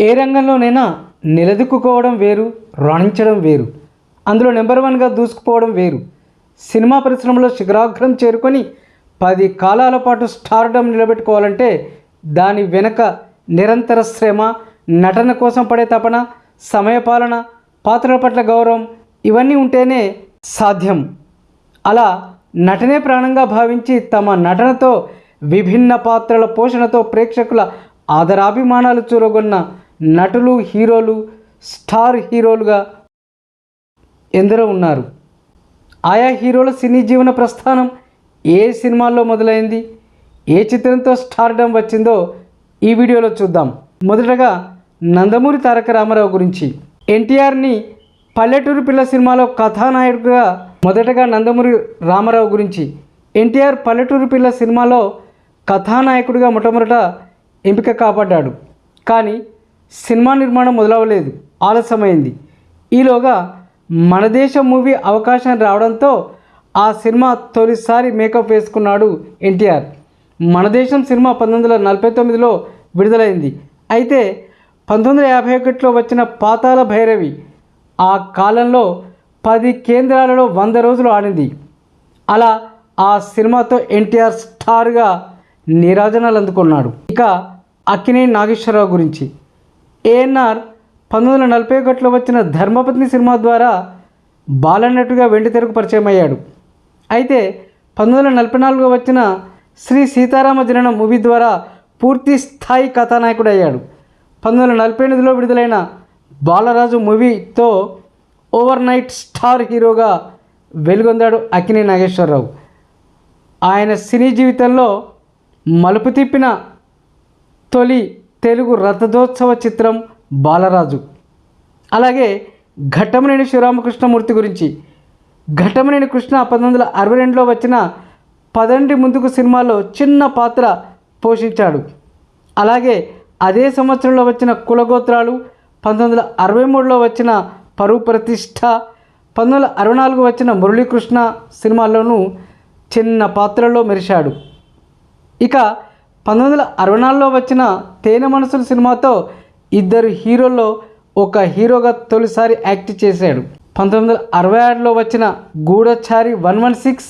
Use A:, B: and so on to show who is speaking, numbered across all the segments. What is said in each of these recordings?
A: ఏ రంగంలోనైనా నిలదొక్కుకోవడం వేరు రాణించడం వేరు. అందులో నెంబర్ వన్గా దూసుకుపోవడం వేరు. సినిమా పరిశ్రమలో శిఖరాగ్రం చేరుకొని పది కాలాల పాటు స్టార్డమ్ నిలబెట్టుకోవాలంటే దాని వెనక నిరంతర శ్రమ నటన కోసం పడే తపన సమయపాలన పాత్రల పట్ల గౌరవం ఇవన్నీ ఉంటేనే సాధ్యం. అలా నటనే ప్రాణంగా భావించి తమ నటనతో విభిన్న పాత్రల పోషణతో ప్రేక్షకుల ఆదరాభిమానాలు చూరగొన్న నటులు హీరోలు స్టార్ హీరోలుగా ఎందరో ఉన్నారు. ఆయా హీరోల సినీ జీవన ప్రస్థానం ఏ సినిమాల్లో మొదలైంది ఏ చిత్రంతో స్టార్డం వచ్చిందో ఈ వీడియోలో చూద్దాం. మొదటగా నందమూరి తారక రామారావు గురించి. ఎన్టీఆర్ని పల్లెటూరు పిల్ల సినిమాలో కథానాయకుడిగా మొదటగా నందమూరి రామారావు గురించి. ఎన్టీఆర్ పల్లెటూరు పిల్ల సినిమాలో కథానాయకుడిగా మొట్టమొదట ఎంపిక కాపాడ్డాడు కానీ సినిమా నిర్మాణం మొదలవలేదు. ఆలస్యమైంది. ఈలోగా మన దేశం మూవీ అవకాశం రావడంతో ఆ సినిమా తొలిసారి మేకప్ వేసుకున్నాడు ఎన్టీఆర్. మన దేశం సినిమా పంతొమ్మిది వందల నలభై తొమ్మిదిలో విడుదలైంది. అయితే పంతొమ్మిది వందల యాభై ఒకటిలో వచ్చిన పాతాల భైరవి ఆ కాలంలో పది కేంద్రాలలో వంద రోజులు ఆడింది. అలా ఆ సినిమాతో ఎన్టీఆర్ స్టార్గా నీరాజనాలు అందుకున్నాడు. ఇక అక్కినే నాగేశ్వరరావు గురించి. ఏఎన్ఆర్ పంతొమ్మిది వందల నలభై ఒకటిలో వచ్చిన ధర్మపత్ని సినిమా ద్వారా బాలనటుగా వెండి తెరకు పరిచయం అయ్యాడు. అయితే పంతొమ్మిది వందల నలభై నాలుగులో వచ్చిన శ్రీ సీతారామ జననం మూవీ ద్వారా పూర్తి స్థాయి కథానాయకుడు అయ్యాడు పంతొమ్మిది వందల నలభై ఎనిమిదిలో విడుదలైన బాలరాజు మూవీతో ఓవర్ నైట్ స్టార్ హీరోగా వెలుగొందాడు అకినే నాగేశ్వరరావు. ఆయన సినీ జీవితంలో మలుపు తిప్పిన తొలి తెలుగు రథదోత్సవ చిత్రం బాలరాజు. అలాగే ఘట్టమనేని శివరామకృష్ణమూర్తి గురించి. ఘట్టమనేని కృష్ణ పంతొమ్మిది వందల అరవై రెండులో వచ్చిన పదండి ముందుకు సినిమాలో చిన్న పాత్ర పోషించాడు. అలాగే అదే సంవత్సరంలో వచ్చిన కులగోత్రాలు పంతొమ్మిది వందల అరవై మూడులో వచ్చిన పరువు ప్రతిష్ట పంతొమ్మిది వందల అరవై నాలుగు వచ్చిన మురళీకృష్ణ సినిమాల్లోనూ చిన్న పాత్రలో మెరిశాడు. ఇక పంతొమ్మిది వందల అరవై నాలుగులో వచ్చిన తేనె మనసులు సినిమాతో ఇద్దరు హీరోల్లో ఒక హీరోగా తొలిసారి యాక్ట్ చేశాడు. పంతొమ్మిది వందల అరవై ఆరులో వచ్చిన గూఢచారి వన్ వన్ సిక్స్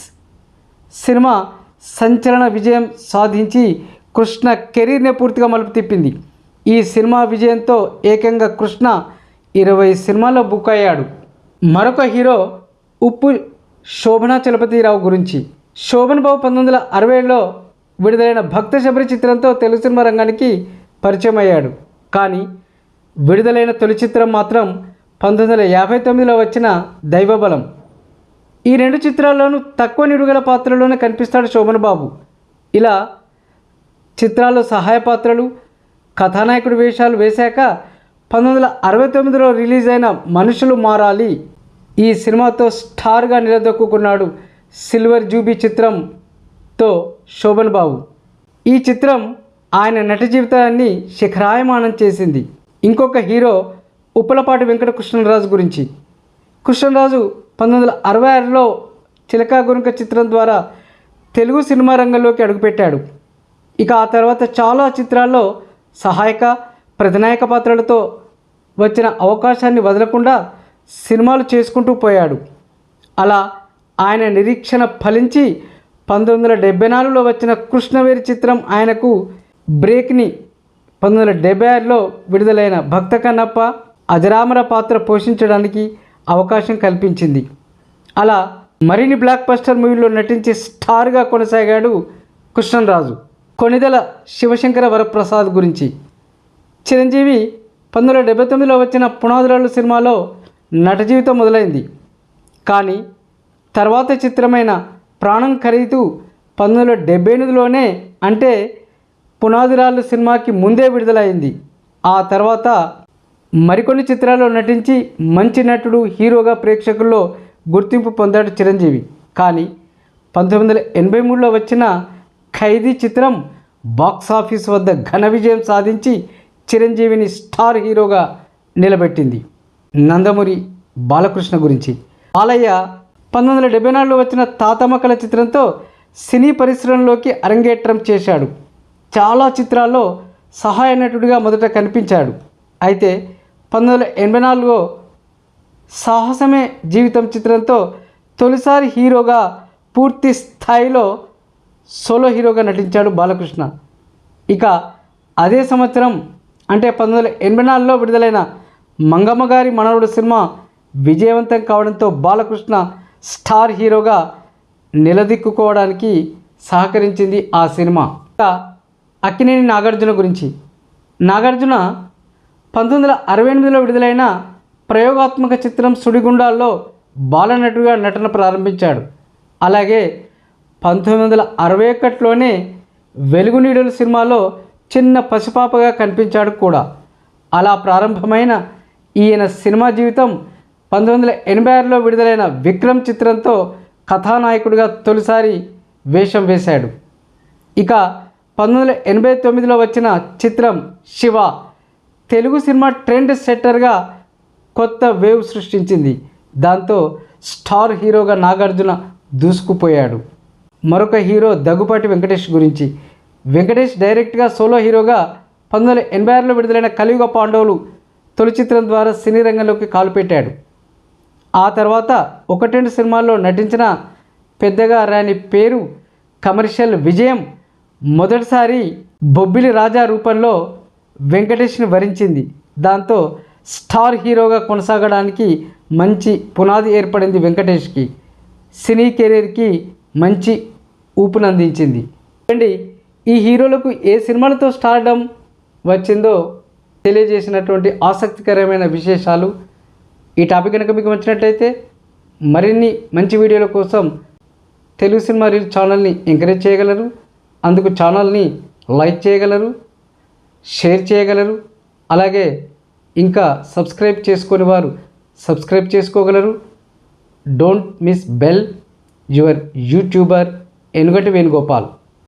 A: సినిమా సంచలన విజయం సాధించి కృష్ణ కెరీర్నే పూర్తిగా మలుపు తిప్పింది. ఈ సినిమా విజయంతో ఏకంగా కృష్ణ ఇరవై సినిమాల్లో బుక్ అయ్యాడు. మరొక హీరో ఉప్పు శోభనా చలపతిరావు గురించి. శోభన్ బాబు పంతొమ్మిది వందల అరవైలో విడుదలైన భక్త శబరి చిత్రంతో తెలుగు సినిమా రంగానికి పరిచయం అయ్యాడు కానీ విడుదలైన తొలి చిత్రం మాత్రం పంతొమ్మిది వందల యాభై తొమ్మిదిలో వచ్చిన దైవబలం. ఈ రెండు చిత్రాల్లోనూ తక్కువ నిడుగల పాత్రలోనే కనిపిస్తాడు శోభన్ బాబు. ఇలా చిత్రాల్లో సహాయ పాత్రలు కథానాయకుడి వేషాలు వేశాక పంతొమ్మిది వందల అరవై తొమ్మిదిలో రిలీజ్ అయిన మనుషులు మారాలి ఈ సినిమాతో స్టార్గా నిలదొక్కున్నాడు సిల్వర్ జూబీ చిత్రం తో శోభన్ బాబు. ఈ చిత్రం ఆయన నట జీవితాన్ని శిఖరాయమానం చేసింది. ఇంకొక హీరో ఉప్పలపాటి వెంకట కృష్ణరాజు గురించి. కృష్ణరాజు పంతొమ్మిది వందల అరవై ఆరులో చిలకా గురుక చిత్రం ద్వారా తెలుగు సినిమా రంగంలోకి అడుగుపెట్టాడు. ఇక ఆ తర్వాత చాలా చిత్రాల్లో సహాయక ప్రతినాయక పాత్రలతో వచ్చిన అవకాశాన్ని వదలకుండా సినిమాలు చేసుకుంటూ పోయాడు. అలా ఆయన నిరీక్షణ ఫలించి పంతొమ్మిది వందల డెబ్బై నాలుగులో వచ్చిన కృష్ణవేరి చిత్రం ఆయనకు బ్రేక్ని పంతొమ్మిది వందల డెబ్బై ఆరులో విడుదలైన భక్త కన్నప్ప అజరామర పాత్ర పోషించడానికి అవకాశం కల్పించింది. అలా మరిన్ని బ్లాక్ బస్టర్ మూవీలో నటించి స్టార్గా కొనసాగాడు కృష్ణరాజు కొనిదెల శివశంకర వరప్రసాద్ గురించి. చిరంజీవి పంతొమ్మిది వందల డెబ్బై తొమ్మిదిలో వచ్చిన పునాదురాళ్ళు సినిమాలో నట జీవితం మొదలైంది. కానీ తర్వాత చిత్రమైన ప్రాణం ఖరీదు పంతొమ్మిది వందల డెబ్బై ఎనిమిదిలోనే అంటే పునాదిరాళ్ళు సినిమాకి ముందే విడుదలైంది. ఆ తర్వాత మరికొన్ని చిత్రాల్లో నటించి మంచి నటుడు హీరోగా ప్రేక్షకుల్లో గుర్తింపు పొందాడు చిరంజీవి. కానీ పంతొమ్మిది వందల ఎనభై మూడులో వచ్చిన ఖైదీ చిత్రం బాక్స్ ఆఫీస్ వద్ద ఘన విజయం సాధించి చిరంజీవిని స్టార్ హీరోగా నిలబెట్టింది. నందమూరి బాలకృష్ణ గురించి. బాలయ్య పంతొమ్మిది వందల డెబ్బై నాలుగులో వచ్చిన తాతమ్మకల చిత్రంతో సినీ పరిశ్రమలోకి అరంగేట్రం చేశాడు. చాలా చిత్రాల్లో సహాయ నటుడిగా మొదట కనిపించాడు. అయితే పంతొమ్మిది వందల ఎనభై నాలుగులో సాహసమే జీవితం చిత్రంతో తొలిసారి హీరోగా పూర్తి స్థాయిలో సోలో హీరోగా నటించాడు బాలకృష్ణ. ఇక అదే సంవత్సరం అంటే పంతొమ్మిది వందల ఎనభై నాలుగులో విడుదలైన మంగమ్మ గారి మనవడు సినిమా విజయవంతం కావడంతో బాలకృష్ణ స్టార్ హీరోగా నిలదిక్కుకోవడానికి సహకరించింది ఆ సినిమా. ఇక అక్కినేని నాగార్జున గురించి. నాగార్జున పంతొమ్మిది వందల అరవై ఎనిమిదిలో విడుదలైన ప్రయోగాత్మక చిత్రం సుడిగుండాల్లో బాలనటుగా నటన ప్రారంభించాడు. అలాగే పంతొమ్మిది వందల అరవై ఒకటిలోనే వెలుగు నీడలు సినిమాలో చిన్న పసిపాపగా కనిపించాడు కూడా. అలా ప్రారంభమైన ఈయన సినిమా జీవితం పంతొమ్మిది వందల ఎనభై ఆరులో విడుదలైన విక్రమ్ చిత్రంతో కథానాయకుడిగా తొలిసారి వేషం వేశాడు. ఇక పంతొమ్మిది వందల ఎనభై తొమ్మిదిలో వచ్చిన చిత్రం శివ తెలుగు సినిమా ట్రెండ్ సెట్టర్గా కొత్త వేవ్ సృష్టించింది. దాంతో స్టార్ హీరోగా నాగార్జున దూసుకుపోయాడు. మరొక హీరో దగ్గుపాటి వెంకటేష్ గురించి. వెంకటేష్ డైరెక్ట్గా సోలో హీరోగా పంతొమ్మిది వందల ఎనభై ఆరులో విడుదలైన కలియుగ పాండవులు తొలి చిత్రం ద్వారా సినీ రంగంలోకి కాలుపెట్టాడు ఆ తర్వాత ఒకటి రెండు సినిమాల్లో నటించిన పెద్దగా రాని పేరు కమర్షియల్ విజయం మొదటిసారి బొబ్బిలి రాజా రూపంలో వెంకటేష్ని వరించింది. దాంతో స్టార్ హీరోగా కొనసాగడానికి మంచి పునాది ఏర్పడింది వెంకటేష్కి. సినీ కెరీర్కి మంచి ఊపునందించింది. అండి ఈ హీరోలకు ఏ సినిమాలతో స్టార్డం వచ్చిందో తెలియజేసినటువంటి ఆసక్తికరమైన విశేషాలు ఈ టాపిక్ కనుక మీకు నచ్చినట్లయితే మరిన్ని మంచి వీడియోల కోసం తెలుగు సినిమా రీల్ ఛానల్ని ఎంకరేజ్ చేయగలరు. అందుకు ఛానల్ని లైక్ చేయగలరు షేర్ చేయగలరు అలాగే ఇంకా సబ్స్క్రైబ్ చేసుకొని వారు సబ్స్క్రైబ్ చేసుకోగలరు. Don't miss bell your YouTuber Enugati Venugopal.